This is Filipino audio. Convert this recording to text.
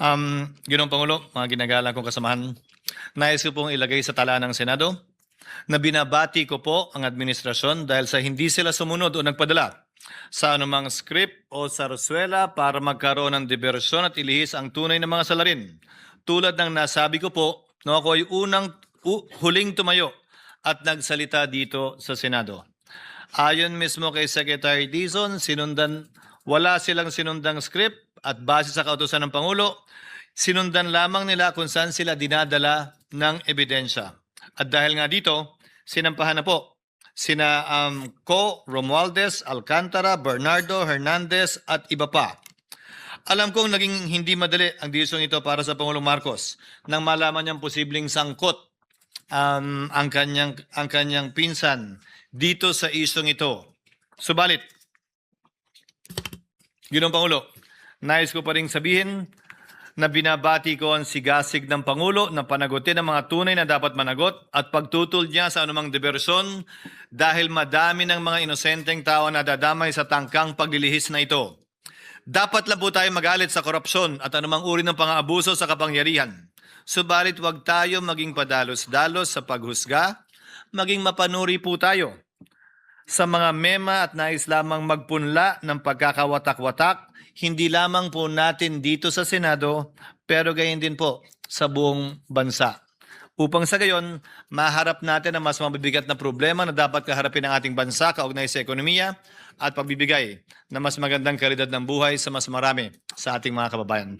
Um, Ginoong Pangulo, mga ginagalang kong kasamahan, nais ko pong ilagay sa tala ng Senado na binabati ko po ang administrasyon dahil sa hindi sila sumunod o nagpadala sa anumang script o sarsuela para magkaroon ng diversyon at ilihis ang tunay na mga salarin. Tulad ng nasabi ko po, no, ako ay unang u- huling tumayo at nagsalita dito sa Senado. Ayon mismo kay Secretary Dizon, sinundan, wala silang sinundang script at base sa kautosan ng Pangulo, sinundan lamang nila kung saan sila dinadala ng ebidensya. At dahil nga dito, sinampahan na po sina um, Co, Romualdez, Alcantara, Bernardo, Hernandez at iba pa. Alam kong naging hindi madali ang desisyon ito para sa Pangulong Marcos nang malaman niyang posibleng sangkot um, ang kanyang ang kanyang pinsan dito sa isyong ito. Subalit, Ginoong Pangulo, nais ko pa rin sabihin na binabati ko ang sigasig ng Pangulo na panagutin ang mga tunay na dapat managot at pagtutol niya sa anumang diversyon dahil madami ng mga inosenteng tao na dadamay sa tangkang paglilihis na ito. Dapat lang po tayo magalit sa korupsyon at anumang uri ng pang-aabuso sa kapangyarihan. Subalit huwag tayo maging padalos-dalos sa paghusga, maging mapanuri po tayo sa mga mema at nais lamang magpunla ng pagkakawatak-watak, hindi lamang po natin dito sa Senado, pero gayon din po sa buong bansa. Upang sa gayon, maharap natin ang mas mabibigat na problema na dapat kaharapin ng ating bansa kaugnay sa ekonomiya at pagbibigay na mas magandang kalidad ng buhay sa mas marami sa ating mga kababayan.